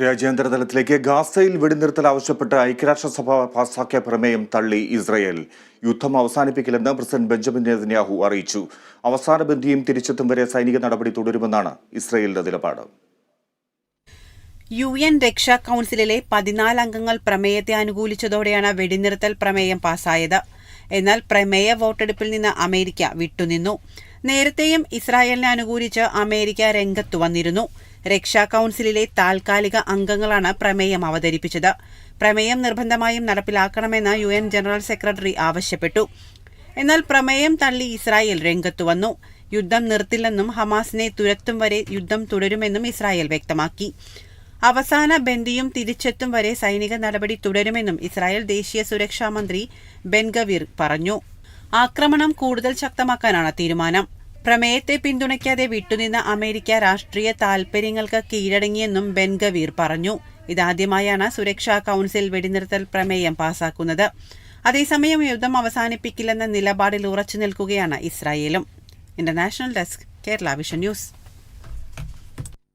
രാജ്യാന്തര തലത്തിലേക്ക് ഗാസയിൽ വെടിനിർത്തൽ ആവശ്യപ്പെട്ട് ഐക്യരാഷ്ട്രസഭ പാസാക്കിയ പ്രമേയം തള്ളി ഇസ്രയേൽ. യുദ്ധം അവസാനിപ്പിക്കില്ലെന്ന് പ്രസിഡന്റ് ബെഞ്ചമിൻ നെതന്യാഹു അറിയിച്ചു. അവസാന ബന്ധിയും തിരിച്ചെത്തും വരെ സൈനിക നടപടി തുടരുമെന്നാണ് ഇസ്രയേലിന്റെ നിലപാട്. യു എൻ രക്ഷാ കൌൺസിലിലെ പതിനാല് അംഗങ്ങൾ പ്രമേയത്തെ അനുകൂലിച്ചതോടെയാണ് വെടിനിർത്തൽ പ്രമേയം പാസായത്. എന്നാൽ പ്രമേയ വോട്ടെടുപ്പിൽ നിന്ന് അമേരിക്ക വിട്ടുനിന്നു. നേരത്തെയും ഇസ്രായേലിനെ അനുകൂലിച്ച് അമേരിക്ക രംഗത്തു വന്നിരുന്നു. രക്ഷാ കൌൺസിലിലെ താൽക്കാലിക അംഗങ്ങളാണ് പ്രമേയം അവതരിപ്പിച്ചത്. പ്രമേയം നിർബന്ധമായും നടപ്പിലാക്കണമെന്ന് യു എൻ ജനറൽ സെക്രട്ടറി ആവശ്യപ്പെട്ടു. എന്നാൽ പ്രമേയം തള്ളി ഇസ്രായേൽ രംഗത്തു വന്നു. യുദ്ധം നിർത്തില്ലെന്നും ഹമാസിനെ തുരത്തും വരെ യുദ്ധം തുടരുമെന്നും ഇസ്രായേൽ വ്യക്തമാക്കി. അവസാന ബന്ദിയും തിരിച്ചെത്തും വരെ സൈനിക നടപടി തുടരുമെന്നും ഇസ്രായേൽ ദേശീയ സുരക്ഷാ മന്ത്രി ബെൻഗവീർ പറഞ്ഞു. ആക്രമണം കൂടുതൽ ശക്തമാക്കാനാണ് തീരുമാനം. പ്രമേയത്തെ പിന്തുണയ്ക്കാതെ വിട്ടുനിന്ന അമേരിക്ക രാഷ്ട്രീയ താൽപര്യങ്ങൾക്ക് കീഴടങ്ങിയെന്നും ബെൻഗവീർ പറഞ്ഞു. ഇതാദ്യമായാണ് സുരക്ഷാ കൌൺസിൽ വെടിനിർത്തൽ പ്രമേയം പാസാക്കുന്നത്. അതേസമയം യുദ്ധം അവസാനിപ്പിക്കില്ലെന്ന നിലപാടിൽ ഉറച്ചു നിൽക്കുകയാണ് ഇസ്രായേലും. International desk Kerala Vision News.